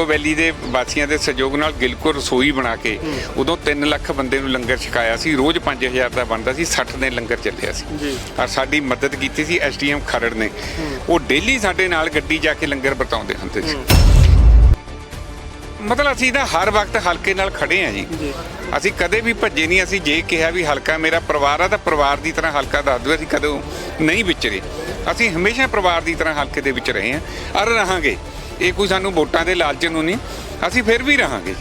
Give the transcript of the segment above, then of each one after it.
ਗਿਲਕੋ ਵੈਲੀ ਦੇ ਵਾਸੀਆਂ ਦੇ ਸਹਿਯੋਗ ਨਾਲ ਗਿਲਕੋ ਰਸੋਈ ਬਣਾ ਕੇ ਉਦੋਂ 3 ਲੱਖ ਬੰਦੇ ਨੂੰ ਲੰਗਰ ਛਕਾਇਆ ਸੀ ਰੋਜ਼ 5000 ਦਾ ਬਣਦਾ ਸੀ 60 ਦਿਨ ਲੰਗਰ ਚੱਲਿਆ ਸੀ। ਜੀ। ਔਰ ਸਾਡੀ ਮਦਦ ਕੀਤੀ ਸੀ ਐਸਡੀਐਮ ਖਰੜ ਨੇ। ਉਹ ਡੇਲੀ ਸਾਡੇ ਨਾਲ ਗੱਡੀ ਜਾ ਕੇ ਲੰਗਰ ਵਰਤਾਉਂਦੇ ਹੁੰਦੇ ਸੀ। ਮਤਲਬ ਅਸੀਂ ਤਾਂ ਹਰ ਵਕਤ ਹਲਕੇ ਨਾਲ ਖੜੇ ਆ ਜੀ। ਅਸੀਂ ਕਦੇ ਵੀ ਭੱਜੇ ਨਹੀਂ ਅਸੀਂ ਜੇ ਕਿਹਾ ਵੀ ਹਲਕਾ ਮੇਰਾ ਪਰਿਵਾਰ ਆ ਤਾਂ ਪਰਿਵਾਰ ਦੀ ਤਰ੍ਹਾਂ ਹਲਕਾ ਦੱਸ ਦਿਓ ਅਸੀਂ ਕਦੋਂ ਨਹੀਂ ਵਿਚਰੇ। ਅਸੀਂ ਹਮੇਸ਼ਾ ਪਰਿਵਾਰ ਦੀ ਤਰ੍ਹਾਂ ਹਲਕੇ ਦੇ ਵਿੱਚ ਰਹੇ ਹਾਂ ਔਰ ਰਹਾਂਗੇ। ਇਹ ਕੋਈ ਸਾਨੂੰ ਵੋਟਾਂ ਦੇ ਲਾਲਚ ਨੂੰ ਨਹੀਂ ਅਸੀਂ ਫਿਰ ਵੀ ਰਹਾਂਗੇ।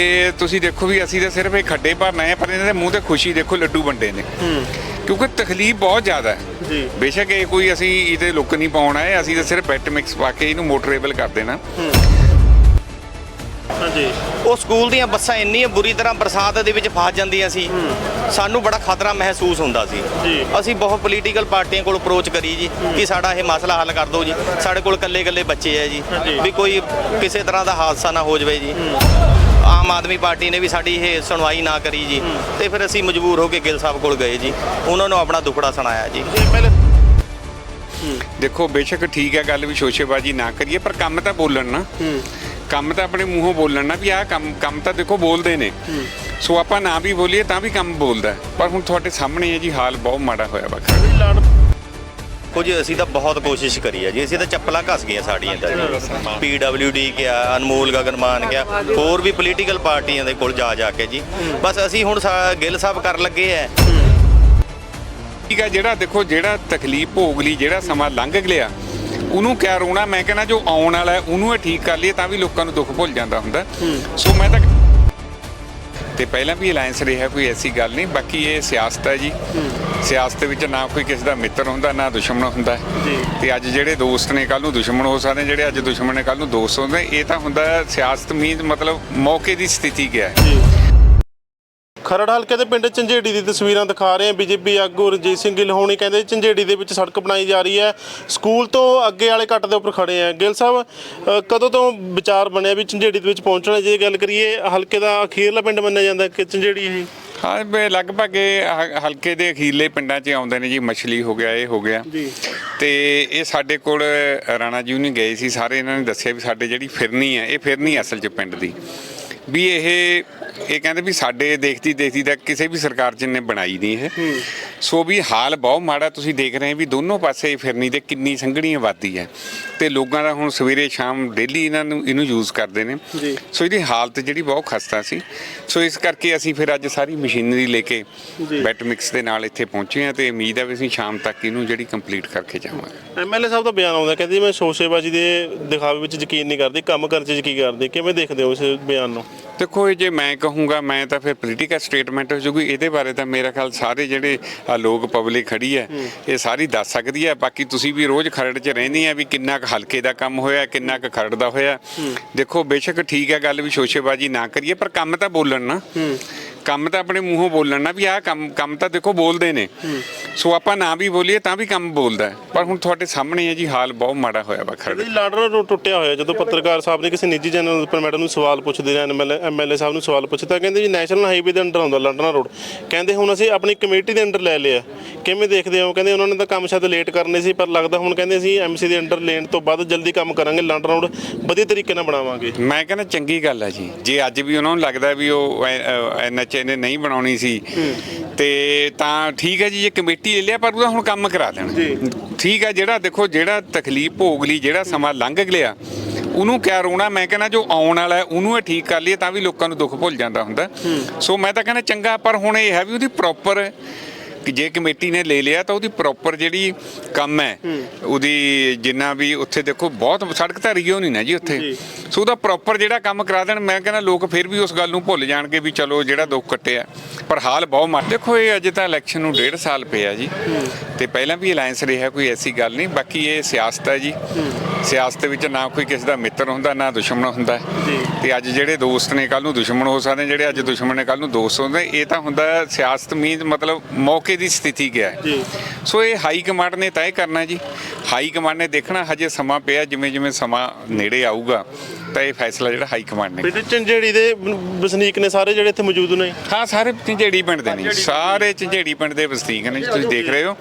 ਇਹ ਤੁਸੀਂ ਦੇਖੋ ਵੀ ਅਸੀਂ ਤਾਂ ਸਿਰਫ ਇਹ ਖੱਡੇ ਭਰਨ ਹਾਂ, ਪਰ ਇਹਨਾਂ ਦੇ ਮੂੰਹ ਤੇ ਖੁਸ਼ੀ ਦੇਖੋ ਲੱਡੂ ਵੰਡੇ ਨੇ। ਕਿਉਂਕਿ ਤਕਲੀਫ ਬਹੁਤ ਜ਼ਿਆਦਾ ਹੈ। ਜੀ। ਬੇਸ਼ੱਕ ਇਹ ਕੋਈ ਅਸੀਂ ਇਹਦੇ ਲੁੱਕ ਨਹੀਂ ਪਾਉਣਾ ਹੈ ਅਸੀਂ ਤਾਂ ਸਿਰਫ ਬੈਟ ਮਿਕਸ ਪਾ ਕੇ ਇਹਨੂੰ ਮੋਟਰੇਬਲ ਕਰ ਦੇਣਾ। ਹਾਂਜੀ। ਉਹ ਸਕੂਲ ਦੀਆਂ ਬੱਸਾਂ ਇੰਨੀਆਂ ਬੁਰੀ ਤਰ੍ਹਾਂ ਬਰਸਾਤ ਦੇ ਵਿੱਚ ਫਸ ਜਾਂਦੀਆਂ ਸੀ। ਸਾਨੂੰ ਬੜਾ ਖਤਰਾ ਮਹਿਸੂਸ ਹੁੰਦਾ ਸੀ। ਜੀ। ਅਸੀਂ ਬਹੁਤ ਪੋਲੀਟੀਕਲ ਪਾਰਟੀਆਂ ਕੋਲ ਅਪਰੋਚ ਕਰੀ ਜੀ ਕਿ ਸਾਡਾ ਇਹ ਮਸਲਾ ਹੱਲ ਕਰ ਦਿਓ ਜੀ। ਸਾਡੇ ਕੋਲ ਇਕੱਲੇ ਇਕੱਲੇ ਬੱਚੇ ਆ ਜੀ। ਹਾਂਜੀ। ਵੀ ਕੋਈ ਕਿਸੇ ਤਰ੍ਹਾਂ ਦਾ ਹਾਦਸਾ ਨਾ ਹੋ ਜਾਵੇ ਜੀ। ਆਮ ਆਦਮੀ ਪਾਰਟੀ ਨੇ ਵੀ ਸਾਡੀ ਇਹ ਸੁਣਵਾਈ ਨਾ ਕਰੀ ਜੀ। ਤੇ ਫਿਰ ਅਸੀਂ ਮਜਬੂਰ ਹੋ ਕੇ ਗਿੱਲ ਸਾਹਿਬ ਕੋਲ ਗਏ ਜੀ। ਉਹਨਾਂ ਨੂੰ ਆਪਣਾ ਦੁੱਖੜਾ ਸੁਣਾਇਆ ਜੀ। ਪਹਿਲੇ ਦੇਖੋ ਬੇਸ਼ੱਕ ਠੀਕ ਹੈ ਗੱਲ ਵੀ ਸ਼ੋਸ਼ੇਬਾਜ਼ੀ ਨਾ ਕਰੀਏ ਪਰ ਕੰਮ ਤਾਂ ਬੋਲਣ ਨਾ। ਕੰਮ ਤਾਂ ਆਪਣੇ ਮੂੰਹੋਂ ਬੋਲਣ ਨਾ ਵੀ ਆਹ ਕੰਮ ਕੰਮ ਤਾਂ ਦੇਖੋ ਬੋਲਦੇ ਨੇ। ਸੋ ਆਪਾਂ ਨਾ ਵੀ ਬੋਲੀਏ ਤਾਂ ਵੀ ਕੰਮ ਬੋਲਦਾ ਹੈ। ਪਰ ਹੁਣ ਤੁਹਾਡੇ ਸਾਹਮਣੇ ਹੈ ਜੀ ਹਾਲ ਬਹੁਤ ਮਾੜਾ ਹੋਇਆ ਵਾ। ਲਾੜ ਕੁਝ ਅਸੀਂ ਤਾਂ ਬਹੁਤ ਕੋਸ਼ਿਸ਼ ਕਰੀ ਹੈ ਜੀ। ਅਸੀਂ ਤਾਂ ਚੱਪਲਾਂ ਘਸ ਗਈਆਂ ਸਾਡੀਆਂ ਤਾਂ ਜੀ। ਪੀਡਬਲਯੂਡੀ ਗਿਆ ਅਨਮੋਲ ਗਗਨਮਾਨ ਗਿਆ ਹੋਰ ਵੀ ਪੋਲੀਟੀਕਲ ਪਾਰਟੀਆਂ ਦੇ ਕੋਲ ਜਾ ਜਾ ਕੇ ਜੀ। ਬਸ ਅਸੀਂ ਹੁਣ ਸਾ- ਗਿੱਲ ਸਾਹਿਬ ਕਰਨ ਲੱਗੇ ਐ ਠੀਕ ਹੈ ਜਿਹੜਾ ਦੇਖੋ ਜਿਹੜਾ ਤਕਲੀਫ ਭੋਗ ਲਈ ਜਿਹੜਾ ਸਮਾਂ ਲੰਘ ਗਿਆ ਉਹਨੂੰ ਕਿਆ ਰੋਣਾ ਮੈਂ ਕਹਿੰਦਾ ਜੋ ਆਉਣ ਵਾਲਾ ਹੈ ਉਹਨੂੰ ਇਹ ਠੀਕ ਕਰ ਲਈਏ ਤਾਂ ਵੀ ਲੋਕਾਂ ਨੂੰ ਦੁੱਖ ਭੁੱਲ ਜਾਂਦਾ ਹੁੰਦਾ। ਸੋ ਮੈਂ ਤਾਂ ਤੇ ਪਹਿਲਾਂ ਵੀ ਅਲਾਈਅੰਸ ਰਿਹਾ ਕੋਈ ਐਸੀ ਗੱਲ ਨਹੀਂ ਬਾਕੀ ਇਹ ਸਿਆਸਤ ਹੈ ਜੀ। ਸਿਆਸਤ ਵਿੱਚ ਨਾ ਕੋਈ ਕਿਸੇ ਦਾ ਮਿੱਤਰ ਹੁੰਦਾ ਨਾ ਦੁਸ਼ਮਣ ਹੁੰਦਾ। ਜੀ। ਤੇ ਅੱਜ ਜਿਹੜੇ ਦੋਸਤ ਨੇ ਕੱਲ ਨੂੰ ਦੁਸ਼ਮਣ ਹੋ ਸਕਦੇ ਜਿਹੜੇ ਅੱਜ ਦੁਸ਼ਮਣ ਨੇ ਕੱਲ ਨੂੰ ਦੋਸਤ ਹੁੰਦੇ ਇਹ ਤਾਂ ਹੁੰਦਾ ਸਿਆਸਤ ਮੀਨ ਮਤਲਬ ਮੌਕੇ ਦੀ ਸਥਿਤੀ ਕਿਆ ਹੈ। ਜੀ। ਖਰੜ ਹਲਕੇ ਦੇ ਪਿੰਡ ਝੰਜੇੜੀ ਦੀ ਤਸਵੀਰਾਂ ਦਿਖਾ ਰਹੇ ਹਾਂ। ਬੀਜੇਪੀ ਆਗੂ ਰਜੀਤ ਸਿੰਘ ਗਿੱਲ ਹੋਣੀ ਕਹਿੰਦੇ ਝੰਜੇੜੀ ਦੇ ਵਿੱਚ ਸੜਕ ਬਣਾਈ ਜਾ ਰਹੀ ਹੈ। ਸਕੂਲ ਤੋਂ ਅੱਗੇ ਵਾਲੇ ਕੱਟ ਦੇ ਉੱਪਰ ਖੜੇ ਆ ਗਿੱਲ ਸਾਹਿਬ ਅ, ਕਦੋਂ ਤੋਂ ਵਿਚਾਰ ਬਣਿਆ ਵੀ ਝੰਜੇੜੀ ਦੇ ਵਿੱਚ ਪਹੁੰਚਣਾ ਜੇ ਗੱਲ ਕਰੀਏ ਹਲਕੇ ਦਾ ਅਖੀਰਲਾ ਪਿੰਡ ਮੰਨਿਆ ਜਾਂਦਾ ਕਿ ਝੰਜੇੜੀ ਇਹ? ਹਾਂ ਬੇ ਲਗਭਗ ਇਹ ਹ- ਹਲਕੇ ਦੇ ਅਖੀਰਲੇ ਪਿੰਡਾਂ 'ਚ ਆਉਂਦੇ ਨੇ ਜੀ। ਮਛਲੀ ਹੋ ਗਿਆ ਇਹ ਹੋ ਗਿਆ। ਜੀ। ਤੇ ਇਹ ਸਾਡੇ ਕੋਲ ਰਾਣਾ ਜੀ ਨਹੀਂ ਗਏ ਸੀ। ਸਾਰੇ ਇਹਨਾਂ ਨੇ ਦੱਸਿਆ ਵੀ ਸਾਡੇ ਜਿਹੜੀ ਫਿਰਨੀ ਹੈ ਇਹ ਫਿਰਨੀ ਅਸਲ 'ਚ ਪਿੰਡ ਦੀ। ਵੀ ਇਹ ਇਹ ਕਹਿੰਦੇ ਵੀ ਸਾਡੇ ਦੇਖਦੀ ਦੇਖਦੀ ਤਾਂ ਕਿਸੇ ਵੀ ਸਰਕਾਰ 'ਚ ਨੇ ਬਣਾਈ ਨਹੀਂ ਇਹ ਸੋ ਵੀ ਹਾਲ ਬਹੁਤ ਮਾੜਾ ਤੁਸੀਂ ਦੇਖ ਰਹੇ ਹੋ ਵੀ ਦੋਨੋਂ ਪਾਸੇ ਫਿਰਨੀ ਦੇ ਕਿੰਨੀ ਸੰਘਣੀ ਆਬਾਦੀ ਹੈ। ਤੇ ਲੋਕਾਂ ਦਾ ਹੁਣ ਸਵੇਰੇ ਸ਼ਾਮ ਡੇਲੀ ਇਹਨਾਂ ਨੂੰ ਇਹਨੂੰ ਯੂਜ਼ ਕਰਦੇ ਨੇ। ਸੋ ਇਹਦੀ ਹਾਲਤ ਜਿਹੜੀ ਬਹੁਤ ਖਸਤਾ ਸੀ। ਸੋ ਇਸ ਕਰਕੇ ਅਸੀਂ ਫਿਰ ਅੱਜ ਸਾਰੀ ਮਸ਼ੀਨਰੀ ਲੈ ਕੇ। ਬੈਟ ਮਿਕਸ ਦੇ ਨਾਲ ਇੱਥੇ ਪਹੁੰਚੇ ਹਾਂ ਤੇ ਉਮੀਦ ਹੈ ਵੀ ਅਸੀਂ ਸ਼ਾਮ ਤੱਕ ਇਹਨੂੰ ਜਿਹੜੀ ਕੰਪਲੀਟ ਕਰਕੇ ਜਾਵਾਂਗੇ। ਐਮਐਲਏ ਸਾਹਿਬ ਦਾ ਬਿਆਨ ਆਉਂਦਾ ਕਹਿੰਦੇ ਮੈਂ ਸ਼ੋਸ਼ੇਬਾਜ਼ੀ ਦੇ ਦਿਖਾਵੇ ਵਿੱਚ ਯਕੀਨ ਨਹੀਂ ਕਰਦੀ ਕੰਮ ਕਰਨ 'ਚ ਯਕੀਨ ਕਰਦੀ। ਕਿਵੇਂ ਦੇਖਦੇ ਹੋ ਇਸ ਬਿਆਨ ਨੂੰ? ਦੇਖੋ ਇਹ ਜੇ ਮੈਂ ਕਹੂੰਗਾ ਮੈਂ ਤਾਂ ਫਿਰ ਪੋਲੀਟੀਕਲ ਸਟੇਟਮੈਂਟ ਹੋ ਜੂਗੀ। ਇਹਦੇ ਬਾਰੇ ਤਾਂ ਮੇਰਾ ਖਿਆਲ ਸਾਰੇ ਜਿਹੜੇ ਲੋਕ ਪਬਲਿਕ ਖੜੀ ਹੈ ਇਹ ਸਾਰੀ ਦੱਸ ਸਕਦੀ ਹੈ। ਬਾਕੀ ਤੁਸੀਂ ਵੀ ਰੋਜ਼ ਖਰੜ 'ਚ ਰਹਿੰਦੇ ਆ ਵੀ ਕਿੰਨਾ ਕੁ ਹਲਕੇ ਦਾ ਕੰਮ ਹੋਇਆ ਕਿੰਨਾ ਕੁ ਖਰੜ ਦਾ ਹੋਇਆ। ਦੇਖੋ ਬੇਸ਼ੱਕ ਠੀਕ ਹੈ ਗੱਲ ਵੀ ਸ਼ੋਸ਼ੇਬਾਜ਼ੀ ਨਾ ਕਰੀਏ ਪਰ ਕੰਮ ਤਾਂ ਬੋਲਣ ਨਾ। ਕੰਮ ਤਾਂ ਆਪਣੇ ਮੂੰਹੋਂ ਬੋਲਣ ਨਾ ਵੀ ਆਹ ਕੰਮ ਕੰਮ ਤਾਂ ਦੇਖੋ ਬੋਲਦੇ ਨੇ। ਸੋ ਆਪਾਂ ਨਾ ਵੀ ਬੋਲੀਏ ਤਾਂ ਵੀ ਕੰਮ ਬੋਲਦਾ ਹੈ। ਪਰ ਹੁਣ ਤੁਹਾਡੇ ਸਾਹਮਣੇ ਹੈ ਜੀ ਹਾਲ ਬਹੁਤ ਮਾੜਾ ਹੋਇਆ ਵਾ ਖਰੜ। ਇਹਦੀ ਲਾਡਰਾ ਰੋਡ ਟੁੱਟਿਆ ਹੋਇਆ। ਜਦੋਂ ਪੱਤਰਕਾਰ ਸਾਹਿਬ ਨੇ ਕਿਸੇ ਨਿੱਜੀ ਚੈਨਲ ਉੱਪਰ ਮੈਡਮ ਨੂੰ ਸਵਾਲ ਪੁੱਛਦੇ ਨੇ ਐਮਐਲਏ ਐਮਐਲਏ ਸਾਹਿਬ ਨੂੰ ਸਵਾਲ ਪੁੱਛਦਾ ਕਹਿੰਦੇ ਜੀ ਨੈਸ਼ਨਲ ਹਾਈਵੇ ਦੇ ਅੰਡਰ ਆਉਂਦਾ ਲਾਡਰਾ ਰੋਡ। ਕਹਿੰਦੇ ਹੁਣ ਅਸੀਂ ਆਪਣੀ ਕਮੇਟੀ ਦੇ ਅੰਡਰ ਲੈ ਲਿਆ। ਕਿਵੇਂ ਦੇਖਦੇ ਹੋ? ਕਹਿੰਦੇ ਉਹਨਾਂ ਨੇ ਤਾਂ ਕੰਮ ਸ਼ਾਇਦ ਲੇਟ ਕਰਨੇ ਸੀ ਪਰ ਲੱਗਦਾ ਹੁਣ ਕਹਿੰਦੇ ਅਸੀਂ ਐਮਸੀ ਦੇ ਅੰਡਰ ਲੈਣ ਤੋਂ ਬਾਅਦ ਜਲਦੀ ਕੰਮ ਕਰਾਂਗੇ ਲਾਡਰਾ ਰੋਡ ਵਧੀਆ ਤਰੀਕੇ ਨਾਲ ਬਣਾਵਾਂਗੇ। ਮੈਂ ਕਹਿੰਦਾ ਚੰਗੀ ਗੱਲ ਹੈ ਜੀ। ਜੇ ਅੱਜ ਵੀ ਉਹਨਾਂ ਨੂੰ ਲੱਗਦਾ ਵੀ ਉਹ ਨੇ ਨਹੀਂ ਬਣਾਉਣੀ ਸੀ। ਤੇ ਤਾਂ ਠੀਕ ਹੈ ਜੀ ਇਹ ਕਮੇਟੀ ਲੈ ਲਿਆ ਪਰ ਉਹਦਾ ਹੁਣ ਕੰਮ ਕਰਾ ਦੇਣ। ਜੀ। ਠੀਕ ਹੈ ਜਿਹੜਾ ਦੇਖੋ ਜਿਹੜਾ ਤਕਲੀਫ ਭੋਗ ਲਈ ਜਿਹੜਾ ਸਮਾਂ ਲੰਘ ਗਿਆ ਉਹਨੂੰ ਕਿਆ ਰੋਣਾ ਮੈਂ ਕਹਿੰਦਾ ਜੋ ਆਉਣ ਵਾਲਾ ਉਹਨੂੰ ਇਹ ਠੀਕ ਕਰ ਲਈਏ ਤਾਂ ਵੀ ਲੋਕਾਂ ਨੂੰ ਦੁੱਖ ਭੁੱਲ ਜਾਂਦਾ ਹੁੰਦਾ। ਸੋ ਮੈਂ ਤਾਂ ਕਹਿੰਦਾ ਚੰਗਾ ਪਰ ਹੁਣ ਇਹ ਹੈ ਵੀ ਉਹਦੀ ਪ੍ਰੋਪਰ ਕਿ ਜੇ ਕਮੇਟੀ ਨੇ ਲੈ ਲਿਆ ਤਾਂ ਉਹਦੀ ਪ੍ਰੋਪਰ ਜਿਹੜੀ ਕੰਮ ਹੈ ਉਹਦੀ ਜਿੰਨਾ ਵੀ ਉੱਥੇ ਦੇਖੋ ਬਹੁਤ ਸੜਕ ਤਾਂ ਰਿਓ ਨਹੀਂ ਨਾ ਜੀ ਉੱਥੇ। ਜੀ। ਸੋ ਉਹਦਾ ਪ੍ਰੋਪਰ ਜਿਹੜਾ ਕੰਮ ਕਰਾ ਦੇਣ ਮੈਂ ਕਹਿੰਦਾ ਲੋਕ ਫਿਰ ਵੀ ਉਸ ਗੱਲ ਨੂੰ ਭੁੱਲ ਜਾਣਗੇ ਵੀ ਚਲੋ ਜਿਹੜਾ ਦੁੱਖ ਕੱਟਿਆ। ਪਰ ਹਾਲ ਬਹੁਤ ਮਾੜਾ ਦੇਖੋ ਇਹ ਅਜੇ ਤਾਂ ਇਲੈਕਸ਼ਨ ਨੂੰ ਡੇਢ ਸਾਲ ਪਿਆ ਜੀ। ਤੇ ਪਹਿਲਾਂ ਵੀ ਅਲਾਈਅੰਸ ਰਿਹਾ ਕੋਈ ਐਸੀ ਗੱਲ ਨਹੀਂ। ਬਾਕੀ ਇਹ ਸਿਆਸਤ ਹੈ ਜੀ। ਸਿਆਸਤ ਵਿੱਚ ਨਾ ਕੋਈ ਕਿਸੇ ਦਾ ਮਿੱਤਰ ਹੁੰਦਾ ਨਾ ਦੁਸ਼ਮਣ ਹੁੰਦਾ। ਤੇ ਅੱਜ ਜਿਹੜੇ ਦੋਸਤ ਨੇ ਕੱਲ ਨੂੰ ਦੁਸ਼ਮਣ ਹੋ ਸਕਦੇ ਜਿਹੜੇ ਅੱਜ ਦੁਸ਼ਮਣ ਨੇ ਕੱਲ ਨੂੰ ਦੋਸਤ ਹੁੰਦੇ ਇਹ ਤਾਂ ਹੁੰਦਾ ਸਿਆਸਤ ਮੀਨ ਮਤਲਬ ਮੌਕੇ ਦੀ ਸਥਿਤੀ ਜੀ। ਸੋ ਇਹ ਹਾਈ ਕਮਾਂਡ ਨੇ ਤੈਅ ਕਰਨਾ ਜੀ। ਹਾਈ ਕਮਾਂਡ ਨੇ ਦੇਖਣਾ ਹਜੇ ਸਮਾਂ ਪਿਆ ਜਿਵੇਂ ਜਿਵੇਂ ਸਮਾਂ ਨੇੜੇ ਆਊਗਾ। ਤਾਂ ਕੀਤਾ ਇਹ ਫੈਸਲਾ ਜਿਹੜਾ ਹਾਈ ਕਮਾਂਡ ਨੇ ਪਿੰਡ ਝੰਜੇੜੀ ਦੇ ਵਸਨੀਕ ਨੇ ਸਾਰੇ ਜਿਹੜੇ ਇੱਥੇ ਮੌਜੂਦ ਨੇ। ਹਾਂ ਸਾਰੇ ਝੰਜੇੜੀ ਪਿੰਡ ਦੇ ਨੇ ਸਾਰੇ ਝੰਜੇੜੀ ਪਿੰਡ ਦੇ ਵਸਨੀਕ ਨੇ ਤੁਸੀਂ ਦੇਖ ਰਹੇ ਹੋ।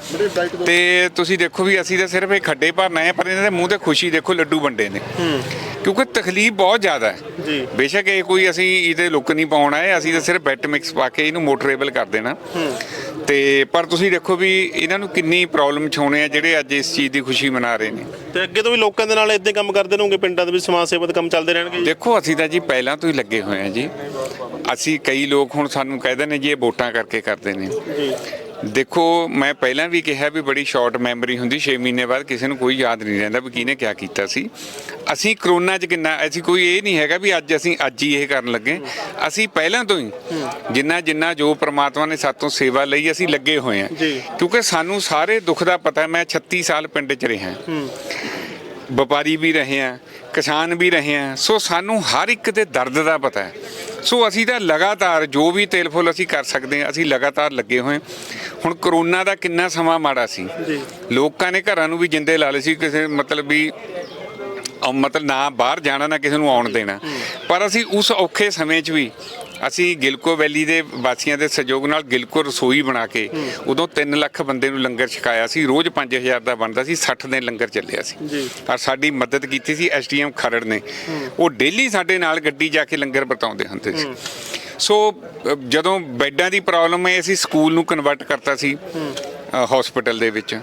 ਤੇ ਤੁਸੀਂ ਦੇਖੋ ਵੀ ਅਸੀਂ ਤਾਂ ਸਿਰਫ ਇਹ ਖੱਡੇ ਭਰਨ ਹਾਂ, ਪਰ ਇਹਨਾਂ ਦੇ ਮੂੰਹ ਤੇ ਖੁਸ਼ੀ ਦੇਖੋ ਲੱਡੂ ਵੰਡੇ ਨੇ। ਕਿਉਂਕਿ ਤਕਲੀਫ ਬਹੁਤ ਜ਼ਿਆਦਾ ਹੈ। ਜੀ। ਬੇਸ਼ੱਕ ਇਹ ਕੋਈ ਅਸੀਂ ਇਹਦੇ ਲੁੱਕ ਨਹੀਂ ਪਾਉਣਾ ਹੈ ਅਸੀਂ ਤਾਂ ਸਿਰਫ ਬੈਟ ਮਿਕਸ ਪਾ ਕੇ ਇਹਨੂੰ ਮੋਟਰੇਬਲ ਕਰ ਦੇਣਾ। ਤੇ ਪਰ ਤੁਸੀਂ ਦੇਖੋ ਵੀ ਇਹਨਾਂ ਨੂੰ ਕਿੰਨੀ ਪ੍ਰੋਬਲਮ ਛਾਉਣੇ ਆ ਜਿਹੜੇ ਅੱਜ ਇਸ ਚੀਜ਼ ਦੀ ਖੁਸ਼ੀ ਮਨਾ ਰਹੇ ਨੇ। ਤੇ ਅੱਗੇ ਤੋਂ ਵੀ ਲੋਕਾਂ ਦੇ ਨਾਲ ਇਦਾਂ ਕੰਮ ਕਰਦੇ ਰਹੋਗੇ? ਪਿੰਡਾਂ ਦੇ ਵਿੱਚ ਸਮਾਜ ਸੇਵਾ ਦੇ ਕੰਮ ਚੱਲਦੇ ਰਹਿਣਗੇ ਜੀ? ਦੇਖੋ ਅਸੀਂ ਤਾਂ ਜੀ ਪਹਿਲਾਂ ਤੋਂ ਹੀ ਲੱਗੇ ਹੋਏ ਆ ਜੀ। ਅਸੀਂ ਕਈ ਲੋਕ ਹੁਣ ਸਾਨੂੰ ਕਹਿੰਦੇ ਨੇ ਜੀ ਇਹ ਵੋਟਾਂ ਕਰਕੇ ਕਰਦੇ ਨੇ। ਦੇਖੋ ਮੈਂ ਪਹਿਲਾਂ ਵੀ ਕਿਹਾ ਵੀ ਬੜੀ ਸ਼ਾਰਟ ਮੈਮਰੀ ਹੁੰਦੀ 6 ਮਹੀਨੇ ਬਾਅਦ ਕਿਸੇ ਨੂੰ ਕੋਈ ਯਾਦ ਨਹੀਂ ਰਹਿੰਦਾ ਵੀ ਕਿਹਨੇ ਕਿਆ ਕੀਤਾ ਸੀ। ਅਸੀਂ ਕਰੋਨਾ 'ਚ ਕਿੰਨਾ ਅਸੀਂ ਕੋਈ ਇਹ ਨਹੀਂ ਹੈਗਾ ਵੀ ਅੱਜ ਅਸੀਂ ਅੱਜ ਹੀ ਇਹ ਕਰਨ ਲੱਗੇ। ਅਸੀਂ ਪਹਿਲਾਂ ਤੋਂ ਹੀ ਜਿੰਨਾ ਜਿੰਨਾ ਜੋ ਪ੍ਰਮਾਤਮਾ ਨੇ ਸਾਤੋਂ ਸੇਵਾ ਲਈ ਅਸੀਂ ਲੱਗੇ ਹੋਏ ਆ ਜੀ। ਕਿਉਂਕਿ ਸਾਨੂੰ ਸਾਰੇ ਦੁੱਖ ਦਾ ਪਤਾ ਹੈ। ਮੈਂ 36 ਸਾਲ ਪਿੰਡ 'ਚ ਰਿਹਾ। ਵਪਾਰੀ ਵੀ ਰਹੇ ਆ ਕਿਸਾਨ ਵੀ ਰਹੇ ਆ ਸੋ ਸਾਨੂੰ ਹਰ ਇੱਕ ਦੇ ਦਰਦ ਦਾ ਪਤਾ ਹੈ। ਸੋ ਅਸੀਂ ਤਾਂ ਲਗਾਤਾਰ ਜੋ ਵੀ ਤੇਲ ਫੁੱਲ ਅਸੀਂ ਕਰ ਸਕਦੇ ਹਾਂ ਅਸੀਂ ਲਗਾਤਾਰ ਲੱਗੇ ਹੋਏ। ਹੁਣ ਕਰੋਨਾ ਦਾ ਕਿੰਨਾ ਸਮਾਂ ਮਾੜਾ ਸੀ। ਲੋਕਾਂ ਨੇ ਘਰਾਂ ਨੂੰ ਵੀ ਜਿੰਦੇ ਲਾ ਲਏ ਸੀ ਕਿਸੇ ਮਤਲਬ ਵੀ ਮਤਲਬ ਨਾ ਬਾਹਰ ਜਾਣਾ ਨਾ ਕਿਸੇ ਨੂੰ ਆਉਣ ਦੇਣਾ ਪਰ ਅਸੀਂ ਉਸ ਔਖੇ ਸਮੇਂ 'ਚ ਵੀ ਅਸੀਂ ਗਿਲਕੋ ਵੈਲੀ ਦੇ ਵਾਸੀਆਂ ਦੇ ਸਹਿਯੋਗ ਨਾਲ ਗਿਲਕੋ ਰਸੋਈ ਬਣਾ ਕੇ ਉਦੋਂ 3 ਲੱਖ ਬੰਦੇ ਨੂੰ ਲੰਗਰ ਛਕਾਇਆ ਸੀ। ਰੋਜ਼ 5000 ਦਾ ਬਣਦਾ ਸੀ 60 ਦਿਨ ਲੰਗਰ ਚੱਲਿਆ ਸੀ। ਔਰ ਸਾਡੀ ਮਦਦ ਕੀਤੀ ਸੀ ਐਸਡੀਐਮ ਖਰੜ ਨੇ। ਉਹ ਡੇਲੀ ਸਾਡੇ ਨਾਲ ਗੱਡੀ ਜਾ ਕੇ ਲੰਗਰ ਵਰਤਾਉਂਦੇ ਹੁੰਦੇ ਸੀ। ਸੋ ਜਦੋਂ ਬੈੱਡਾਂ ਦੀ ਪ੍ਰੋਬਲਮ ਹੈ ਅਸੀਂ ਸਕੂਲ ਨੂੰ ਕਨਵਰਟ ਕਰਤਾ ਸੀ ਹਸਪੀਟਲ ਦੇ ਵਿੱਚ।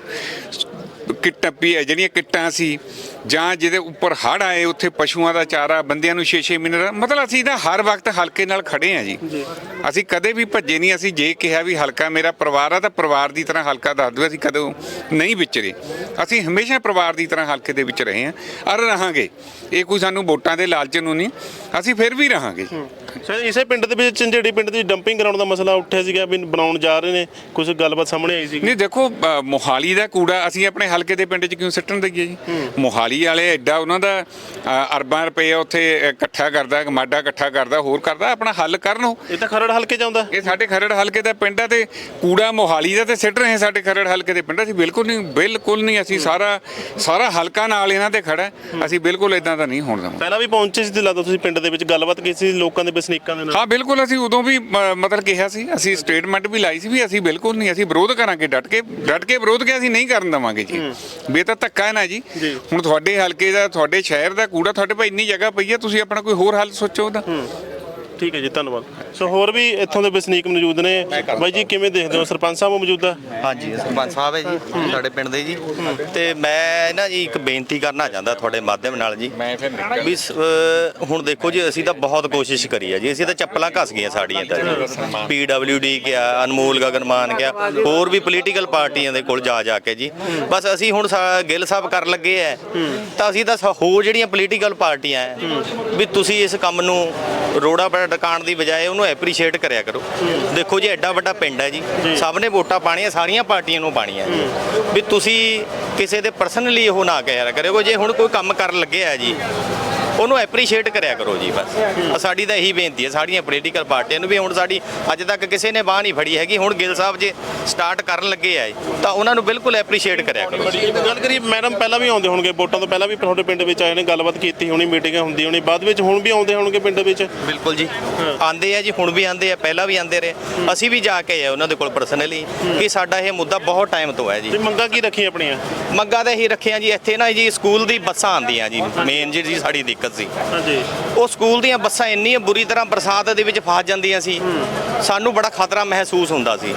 ਕਿੱਟਾਂ ਪੀ ਜਿਹੜੀਆਂ ਕਿੱਟਾਂ ਸੀ ਜਾਂ ਜਿਹਦੇ ਉੱਪਰ ਹੜ ਆਏ ਉੱਥੇ ਪਸ਼ੂਆਂ ਦਾ ਚਾਰਾ ਬੰਦਿਆਂ ਨੂੰ 6-6 ਮਹੀਨੇ ਦਾ ਮਤਲਬ ਅਸੀਂ ਤਾਂ ਹਰ ਵਕਤ ਹਲਕੇ ਨਾਲ ਖੜੇ ਆ ਜੀ। ਅਸੀਂ ਕਦੇ ਵੀ ਭੱਜੇ ਨਹੀਂ ਅਸੀਂ ਜੇ ਕਿਹਾ ਵੀ ਹਲਕਾ ਮੇਰਾ ਪਰਿਵਾਰ ਆ ਤਾਂ ਪਰਿਵਾਰ ਦੀ ਤਰ੍ਹਾਂ ਹਲਕਾ ਦੱਸ ਦਿਓ ਅਸੀਂ ਕਦੋਂ ਨਹੀਂ ਵਿਚਰੇ। ਅਸੀਂ ਹਮੇਸ਼ਾ ਪਰਿਵਾਰ ਦੀ ਤਰ੍ਹਾਂ ਹਲਕੇ ਦੇ ਵਿੱਚ ਰਹੇ ਹਾਂ ਔਰ ਰਹਾਂਗੇ। ਇਹ ਕੋਈ ਸਾਨੂੰ ਵੋਟਾਂ ਦੇ ਲਾਲਚ ਨੂੰ ਨਹੀਂ ਅਸੀਂ ਫਿਰ ਵੀ ਰਹਾਂਗੇ ਸਰ ਇਸੇ ਪਿੰਡ ਦੇ ਵਿੱਚ ਝੰਜੇੜੀ ਪਿੰਡ ਦੀ ਡੰਪਿੰਗ ਕਰਾਉਣ ਦਾ ਮਸਲਾ ਉੱਠਿਆ ਸੀਗਾ ਵੀ ਬਣਾਉਣ ਜਾ ਰਹੇ ਨੇ ਕੁਝ ਗੱਲਬਾਤ ਸਾਹਮਣੇ ਆਈ ਸੀਗੀ। ਨਹੀਂ ਦੇਖੋ ਅ, ਮੋਹਾਲੀ ਦਾ ਕੂੜਾ ਅਸੀਂ ਆਪਣੇ ਹਲਕੇ ਦੇ ਪਿੰਡ 'ਚ ਕਿਉਂ ਸਿੱਟਣ ਦਈਏ ਜੀ? ਮੋਹਾਲੀ ਵਾਲੇ ਐਡਾ ਉਹਨਾਂ ਦਾ ਅ, ਅਰਬਾਂ ਰੁਪਏ ਉੱਥੇ ਇਕੱਠਾ ਕਰਦਾ ਮਾਡਾ ਇਕੱਠਾ ਕਰਦਾ ਹੋਰ ਕਰਦਾ ਆਪਣਾ ਹੱਲ ਕਰਨ ਉਹ। ਇਹ ਤਾਂ ਖਰੜ ਹਲਕੇ ਜਾਂਦਾ ਇਹ ਸਾਡੇ ਖਰੜ ਹਲਕੇ ਦਾ ਪਿੰਡ ਆ ਤੇ ਕੂੜਾ ਮੋਹਾਲੀ ਦਾ ਤੇ ਸਿੱਟ ਰਹੇ ਸਾਡੇ ਖਰੜ ਹਲਕੇ ਦੇ ਪਿੰਡ। ਅਸੀਂ ਬਿਲਕੁਲ ਨਹੀਂ ਬਿਲਕੁਲ ਨਹੀਂ ਅਸੀਂ ਸਾਰਾ ਸਾਰਾ ਹਲਕਾ ਨਾਲ ਇਹਨਾਂ ਤੇ ਖੜਾ। ਹੈ। ਅਸੀਂ ਬਿਲਕੁਲ ਇਦਾਂ ਦਾ ਨਹੀਂ ਹੋਣ ਦੇਵਾਂਗੇ ਪਹਿਲਾਂ ਵੀ ਪਹੁੰਚੇ ਸੀ ਤੇ ਲੱਗਦਾ ਤੁਸੀਂ ਪਿੰਡ ਦੇ ਵਿੱਚ ਗੱਲਬਾਤ ਕੀਤੀ ਸੀ ਲੋਕਾਂ ਦੇ ਵਸਨੀਕਾਂ ਦੇ ਨਾਲ? ਹਾਂ ਬਿਲਕੁਲ ਅਸੀਂ ਉਦੋਂ ਵੀ ਮ- ਮਤਲਬ ਕਿਹਾ ਸੀ ਅਸੀਂ ਸਟੇਟਮੈਂਟ ਵੀ ਲਾਈ ਸੀ ਵੀ ਅਸੀਂ ਬਿਲਕੁਲ ਨਹੀਂ ਅਸੀਂ ਵਿਰੋਧ ਕਰਾਂਗੇ ਡਟ ਕੇ ਡਟ ਕੇ ਵਿਰੋਧ ਕੇ ਅਸੀਂ ਨਹੀਂ ਕਰਨ ਦੇਵਾਂਗੇ ਜੀ। ਵੀ ਇਹ ਤਾਂ ਧੱਕਾ ਹੈ ਨਾ ਜੀ। ਜੀ। ਹੁਣ ਤੁਹਾਡੇ ਹਲਕੇ ਦਾ ਤੁਹਾਡੇ ਸ਼ਹਿਰ ਦਾ ਕੂੜਾ ਤੁਹਾਡੇ ਭਾਈ ਇੰਨੀ ਜਗ੍ਹਾ ਪਈ ਹੈ ਤੁਸੀਂ ਆਪਣਾ ਕੋਈ ਹੋਰ ਹੱਲ ਸੋਚੋ ਉਹਦਾ। ਠੀਕ ਹੈ ਜੀ ਧੰਨਵਾਦ। ਸੋ ਹੋਰ ਵੀ ਇੱਥੋਂ ਦੇ ਵਸਨੀਕ ਮੌਜੂਦ ਨੇ। ਬਾਈ ਜੀ ਕਿਵੇਂ ਦੇਖਦੇ ਹੋ? ਸਰਪੰਚ ਸਾਹਿਬ ਮੌਜੂਦ ਆ। ਹਾਂਜੀ ਸਰਪੰਚ ਸਾਹਿਬ ਹੈ ਜੀ ਸਾਡੇ ਪਿੰਡ ਦੇ ਜੀ। ਤੇ ਮੈਂ ਨਾ ਜੀ ਇੱਕ ਬੇਨਤੀ ਕਰਨਾ ਚਾਹੁੰਦਾ ਤੁਹਾਡੇ ਮਾਧਿਅਮ ਨਾਲ ਜੀ। ਵੀ ਹੁਣ ਦੇਖੋ ਜੀ ਅਸੀਂ ਤਾਂ ਬਹੁਤ ਕੋਸ਼ਿਸ਼ ਕਰੀ ਹੈ ਜੀ। ਅਸੀਂ ਤਾਂ ਚੱਪਲਾਂ ਘਸ ਗਈਆਂ ਸਾਡੀਆਂ ਤਾਂ ਜੀ। ਪੀਡਬਲਯੂਡੀ ਗਿਆ ਅਨਮੋਲ ਗਗਨਮਾਨ ਗਿਆ ਹੋਰ ਵੀ ਪੋਲੀਟੀਕਲ ਪਾਰਟੀਆਂ ਦੇ ਕੋਲ ਜਾ ਜਾ ਕੇ ਜੀ। ਬਸ ਅਸੀਂ ਹੁਣ ਗਿੱਲ ਸਾਹਿਬ ਕਰਨ ਲੱਗੇ ਐ। ਤਾਂ ਅਸੀਂ ਤਾਂ ਹੋਰ ਜਿਹੜੀਆਂ ਪੋਲੀਟੀਕਲ ਪਾਰਟੀਆਂ ਵੀ ਤੁਸੀਂ ਇਸ ਕੰਮ ਨੂੰ ਰੋੜਾ ਬੜਾ ਡਕਾਣ ਦੀ ਬਜਾਏ ਉਹਨੂੰ ਐਪਰੀਸ਼ੀਏਟ ਕਰਿਆ ਕਰੋ। ਦੇਖੋ ਜੀ ਐਡਾ ਵੱਡਾ ਪਿੰਡ ਹੈ ਜੀ। ਸਭ ਨੇ ਵੋਟਾਂ ਪਾਣੀਆਂ ਸਾਰੀਆਂ ਪਾਰਟੀਆਂ ਨੂੰ ਪਾਣੀਆਂ ਵੀ ਤੁਸੀਂ ਕਿਸੇ ਦੇ ਪਰਸਨਲੀ ਉਹ ਨਾ ਕਹਿਆ ਕਰਿਓ ਜੇ ਹੁਣ ਕੋਈ ਕੰਮ ਕਰਨ ਲੱਗੇ ਆ ਜੀ ਉਹਨੂੰ ਐਪਰੀਸ਼ੀਏਟ ਕਰਿਆ ਕਰੋ ਜੀ ਬਸ। ਸਾਡੀ ਤਾਂ ਇਹੀ ਬੇਨਤੀ ਹੈ ਸਾਡੀਆਂ ਪੋਲੀਟੀਕਲ ਪਾਰਟੀਆਂ ਨੂੰ ਵੀ ਹੁਣ ਸਾਡੀ ਅੱਜ ਤੱਕ ਕਿਸੇ ਨੇ ਬਾਹ ਨਹੀਂ ਫੜੀ ਹੈਗੀ ਹੁਣ ਗਿੱਲ ਸਾਹਿਬ ਜੇ ਸਟਾਰਟ ਕਰਨ ਲੱਗੇ ਆ ਤਾਂ ਉਹਨਾਂ ਨੂੰ ਬਿਲਕੁਲ ਐਪਰੀਸ਼ੀਏਟ ਕਰਿਆ ਕਰੋ ਗੱਲ ਕਰੀ ਮੈਡਮ ਪਹਿਲਾਂ ਵੀ ਆਉਂਦੇ ਹੋਣਗੇ ਵੋਟਾਂ ਤੋਂ ਪਹਿਲਾਂ ਵੀ ਤੁਹਾਡੇ ਪਿੰਡ ਵਿੱਚ ਆਏ ਨੇ ਗੱਲਬਾਤ ਕੀਤੀ ਹੋਣੀ ਮੀਟਿੰਗਾਂ ਹੁੰਦੀ ਹੋਣੀ ਬਾਅਦ ਵਿੱਚ ਹੁਣ ਵੀ ਆਉਂਦੇ ਹੋਣਗੇ ਪਿੰਡ ਵਿੱਚ? ਬਿਲਕੁਲ ਜੀ। ਆਂਦੇ ਆ ਜੀ ਹੁਣ ਵੀ ਆਂਦੇ ਆ ਪਹਿਲਾਂ ਵੀ ਆਂਦੇ ਰਹੇ। ਅਸੀਂ ਵੀ ਜਾ ਕੇ ਆਏ ਉਹਨਾਂ ਦੇ ਕੋਲ ਪਰਸਨਲੀ ਕਿ ਸਾਡਾ ਇਹ ਮੁੱਦਾ ਬਹੁਤ ਟਾਈਮ ਤੋਂ ਹੈ ਜੀ। ਤੇ ਮੰਗਾਂ ਕੀ ਰੱਖੀਆਂ ਆਪਣੀਆਂ? ਮੰਗਾ ਤਾਂ ਇਹੀ ਰੱਖਿਆ ਜੀ ਇੱਥੇ ਨਾ ਜੀ ਸਕੂਲ ਦੀ ਬੱਸਾਂ ਆਉਂਦੀਆਂ ਜੀ ਮੇਨ ਜਿਹੜੀ ਸਾਡੀ ਦਿੱਕਤ ਸੀ। ਹਾਂਜੀ। ਉਹ ਸਕੂਲ ਦੀਆਂ ਬੱਸਾਂ ਇੰਨੀਆਂ ਬੁਰੀ ਤਰ੍ਹਾਂ ਬਰਸਾਤ ਦੇ ਵਿੱਚ ਫਸ ਜਾਂਦੀਆਂ ਸੀ। ਸਾਨੂੰ ਬੜਾ ਖਤਰਾ ਮਹਿਸੂਸ ਹੁੰਦਾ ਸੀ।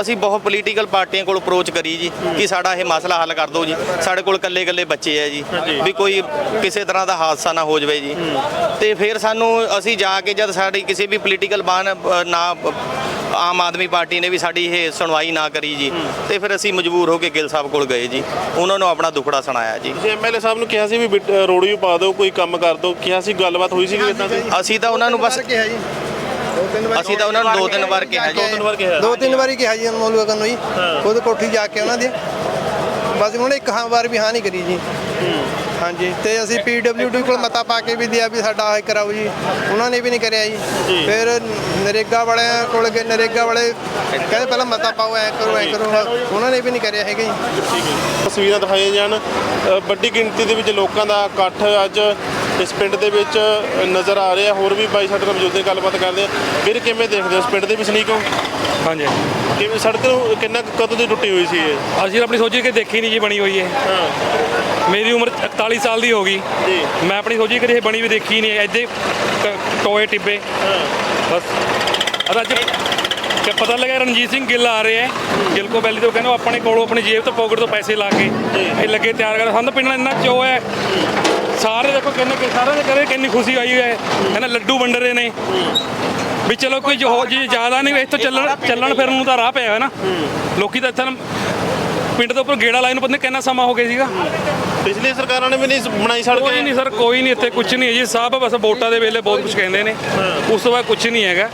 ਅਸੀਂ ਬਹੁਤ ਪੋਲੀਟੀਕਲ ਪਾਰਟੀਆਂ ਕੋਲ ਅਪਰੋਚ ਕਰੀ ਜੀ ਕਿ ਸਾਡਾ ਇਹ ਮਸਲਾ ਹੱਲ ਕਰ ਦਿਓ ਜੀ। ਸਾਡੇ ਕੋਲ ਇਕੱਲੇ ਇਕੱਲੇ ਬੱਚੇ ਆ ਜੀ। ਵੀ ਕੋਈ ਕਿਸੇ ਤਰ੍ਹਾਂ ਦਾ ਹਾਦਸਾ ਨਾ ਹੋ ਜਾਵੇ ਜੀ। ਤੇ ਫਿਰ ਸਾਨੂੰ ਅਸੀਂ ਜਾ ਕੇ ਜਦ ਸਾਡੀ ਕਿਸੇ ਵੀ ਪੋਲੀਟੀਕਲ ਬਾਨ ਨਾ ਆਮ ਆਦਮੀ ਪਾਰਟੀ ਨੇ ਵੀ ਸਾਡੀ ਇਹ ਸੁਣਵਾਈ ਨਾ ਕਰੀ ਜੀ। ਤੇ ਫਿਰ ਅਸੀਂ ਮਜਬੂਰ ਹੋ ਕੇ ਗਿੱਲ ਸਾਹਿਬ ਕੋਲ ਗਏ ਜੀ। ਉਹਨਾਂ ਨੂੰ ਆਪਣਾ ਦੁਖੜਾ ਸੁਣਾਇਆ ਜੀ। ਤੁਸੀਂ ਐਮਐਲਏ ਸਾਹਿਬ ਨੂੰ ਕਿਹਾ ਸੀ ਵੀ ਵੀ ਪਾ ਦਿਓ ਕੋਈ ਕੰਮ ਕਰ ਦਿਓ। ਕਿਹਾ ਸੀ ਗੱਲਬਾਤ ਹੋਈ ਸੀ ਕਿ ਇਦਾਂ ਦੀ? ਅਸੀਂ ਤਾਂ ਉਹਨਾਂ ਨੂੰ ਬਸ ਕਿਹਾ ਜੀ। ਅਸੀਂ ਤਾਂ ਉਹਨਾਂ ਨੂੰ ਦੋ ਤਿੰਨ ਵਾਰ ਕਿਹਾ ਜੀ। ਦੋ ਤਿੰਨ ਵਾਰ ਕਿਹਾ। ਦੋ ਤਿੰਨ ਵਾਰੀ ਕਿਹਾ ਜੀ ਅਨਮੋਲ ਗਗਨ ਨੂੰ ਜੀ। ਉਹਦੇ ਕੋਠੀ ਜਾ ਕੇ ਉਹਨਾਂ ਦੇ। ਬਸ ਉਹਨੇ ਇੱਕ ਹਾਂ ਵਾਰ ਵੀ ਹਾਂ ਨਹੀਂ ਕਰੀ ਜੀ। ਹਾਂਜੀ। ਤੇ ਅਸੀਂ ਪੀਡਬਲਯੂਡੀ ਕੋਲ ਮਤਾ ਪਾ ਕੇ ਵੀ ਦਿਆ ਵੀ ਸਾਡਾ ਆਹ ਕਰਾਓ ਜੀ। ਉਹਨਾਂ ਨੇ ਵੀ ਨਹੀਂ ਕਰਿਆ ਜੀ। ਫਿਰ ਨਰੇਗਾ ਵਾਲਿਆਂ ਕੋਲ ਗਏ ਨਰੇਗਾ ਵਾਲੇ ਕਹਿੰਦੇ ਪਹਿਲਾਂ ਮਤਾ ਪਾਓ ਐ ਕਰੋ ਐ ਕਰੋ। ਉਹਨਾਂ ਨੇ ਵੀ ਨਹੀਂ ਕਰਿਆ ਹੈਗਾ ਜੀ। ਤਸਵੀਰਾਂ ਦਿਖਾਈਆਂ ਜਾਣ। ਅ, ਵੱਡੀ ਗਿਣਤੀ ਦੇ ਵਿੱਚ ਲੋਕਾਂ ਦਾ ਇਕੱਠ ਅੱਜ ਇਸ ਪਿੰਡ ਦੇ ਵਿੱਚ ਨਜ਼ਰ ਆ ਰਿਹਾ ਹੋਰ ਵੀ ਬਾਈ ਸਾਡੇ ਨਾਲ ਮੌਜੂਦ ਨੇ ਗੱਲਬਾਤ ਕਰਦੇ ਆ ਵੀਰ ਕਿਵੇਂ ਦੇਖਦੇ ਹੋ ਇਸ ਪਿੰਡ ਦੇ ਵਸਨੀਕ ਹੋ? ਹਾਂਜੀ। ਕਿਵੇਂ ਸੜਕ ਨੂੰ ਕਿੰਨਾ ਕੁ ਕਦੋਂ ਦੀ ਟੁੱਟੀ ਹੋਈ ਸੀ ਇਹ? ਅਸੀਂ ਆਪਣੀ ਸੋਚੀ ਕਿ ਦੇਖੀ ਨਹੀਂ ਜੀ ਬਣੀ ਹੋਈ ਹੈ ਹਾਂ। ਮੇਰੀ ਉਮਰ 41 ਸਾਲ ਦੀ ਹੋ ਗਈ। ਜੀ। ਮੈਂ ਆਪਣੀ ਸੋਚੀ ਕਿ ਇਹ ਬਣੀ ਵੀ ਦੇਖੀ ਨਹੀਂ ਐਦੇ ਟੋਏ ਟਿੱਬੇ। ਹਾਂ। ਬਸ। ਅੱਜ ਕਿ ਪਤਾ ਲੱਗਾ ਰਣਜੀਤ ਸਿੰਘ ਗਿੱਲ ਆ ਰਹੇ ਹੈ। ਗਿਲਕੋ ਵੈਲੀ ਤੋਂ ਕਹਿੰਦੇ ਆਪਣੇ ਕੋਲੋਂ ਆਪਣੀ ਜੇਬ ਤੋਂ ਪਾਕਟ ਤੋਂ ਪੈਸੇ ਲਾ ਕੇ ਇਹ ਲੱਗੇ ਤਿਆਰ ਕਰ ਸਾਨੂੰ ਪਿੰਡ ਇੰਨਾ ਚੋ ਹੈ। ਸਾਰੇ ਦੇਖੋ ਕਿੰਨੇ ਕਿ ਸਾਰਿਆਂ ਦੇ ਕਰੇ ਕਿੰਨੀ ਖੁਸ਼ੀ ਆਈ ਹੈ। ਇਹਨਾਂ ਲੱਡੂ ਵੰਡ ਰਹੇ ਨੇ। ਵੀ ਚਲੋ ਕੋਈ ਜੋ ਜੀ ਜ਼ਿਆਦਾ ਨਹੀਂ ਇੱਥੋਂ ਚੱਲਣ ਚੱਲਣ ਫਿਰਨ ਨੂੰ ਤਾਂ ਰਾਹ ਪਿਆ ਹੈ ਨਾ। ਲੋਕੀ ਤਾਂ ਇੱਥੇ ਪਿੰਡ ਦੇ ਉੱਪਰ ਗੇੜਾ ਲਾਏ ਨੂੰ ਪਤਾ ਕਿੰਨਾ ਸਮਾਂ ਹੋ ਗਿਆ ਸੀਗਾ। ਪਿਛਲੀ ਸਰਕਾਰਾਂ ਨੇ ਵੀ ਨਹੀਂ ਬਣਾਈ ਸੜਕ। ਕੋਈ ਨਹੀਂ ਸਰ ਕੋਈ ਨਹੀਂ ਇੱਥੇ ਕੁਝ ਨਹੀਂ ਹੈ ਜੀ। ਸਾਹਿਬ ਬਸ ਵੋਟਾਂ ਦੇ ਵੇਲੇ ਬਹੁਤ ਕੁਝ ਕਹਿੰਦੇ ਨੇ। ਉਸ ਤੋਂ ਬਾਅਦ ਕੁਝ ਨਹੀਂ ਹੈਗਾ।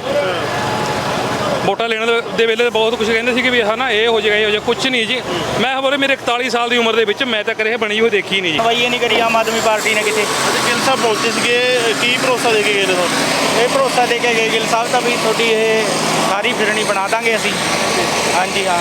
ਵੋਟਾਂ ਲੈਣ ਦੇ- ਵੇਲੇ ਤਾਂ ਬਹੁਤ ਕੁਝ ਕਹਿੰਦੇ ਸੀ ਕਿ ਵੀ ਹਨਾ ਇਹ ਹੋ ਜਾਏਗਾ ਇਹ ਹੋ ਜਾਏਗਾ ਕੁਝ ਨਹੀਂ ਜੀ। ਮੈਂ ਹਮਾਰੇ ਮੇਰੇ 41 ਸਾਲ ਦੀ ਉਮਰ ਦੇ ਵਿੱਚ ਮੈਂ ਤਾਂ ਕਰੇ ਬਣੀ ਹੋਈ ਦੇਖੀ ਨਹੀਂ ਜੀ। ਵਈਏ ਨਹੀਂ ਕਰੀ ਆਮ ਆਦਮੀ ਪਾਰਟੀ ਨੇ ਕਿਤੇ। ਗਿੱਲ ਸਾਹਿਬ ਪਹੁੰਚੇ ਸੀਗੇ ਕੀ ਭਰੋਸਾ ਦੇ ਕੇ ਗਏ ਨੇ ਤੁਹਾਨੂੰ? ਇਹ ਭਰੋਸਾ ਦੇ ਕੇ ਗਏ ਗਿੱਲ ਸਾਹਿਬ ਦਾ ਵੀ ਤੁਹਾਡੀ ਇਹ ਸਾਰੀ ਫਿਰਣੀ ਬਣਾ ਦਾਂਗੇ ਅਸੀਂ। ਹਾਂਜੀ ਹਾਂ।